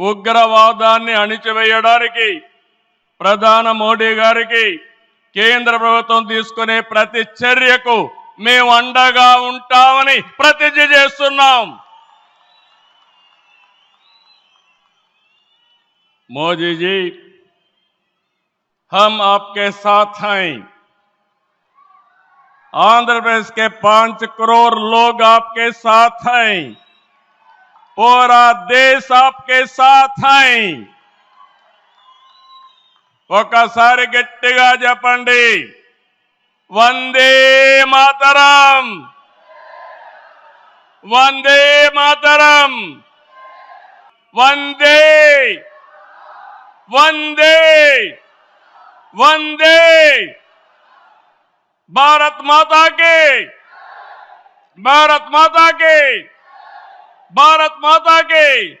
ఉగ్రవాదాన్ని అణిచివేయడానికి ప్రధాన మోడీ గారికి కేంద్ర ప్రభుత్వం తీసుకునే ప్రతి చర్యకు మేము అండగా ఉంటామని ప్రతిజ్ఞ చేస్తున్నాం मोदी जी हम आपके साथ हैं आंध्र प्रदेश के पांच करोड़ लोग आपके साथ हैं पूरा देश आपके साथ हैं ఒకసారి గట్టిగా చెప్పండి వందే మాతరం వందే మాతరం వందే వందే వందే భారత్ మాతా కి భారత్ మాతా भारत माता के।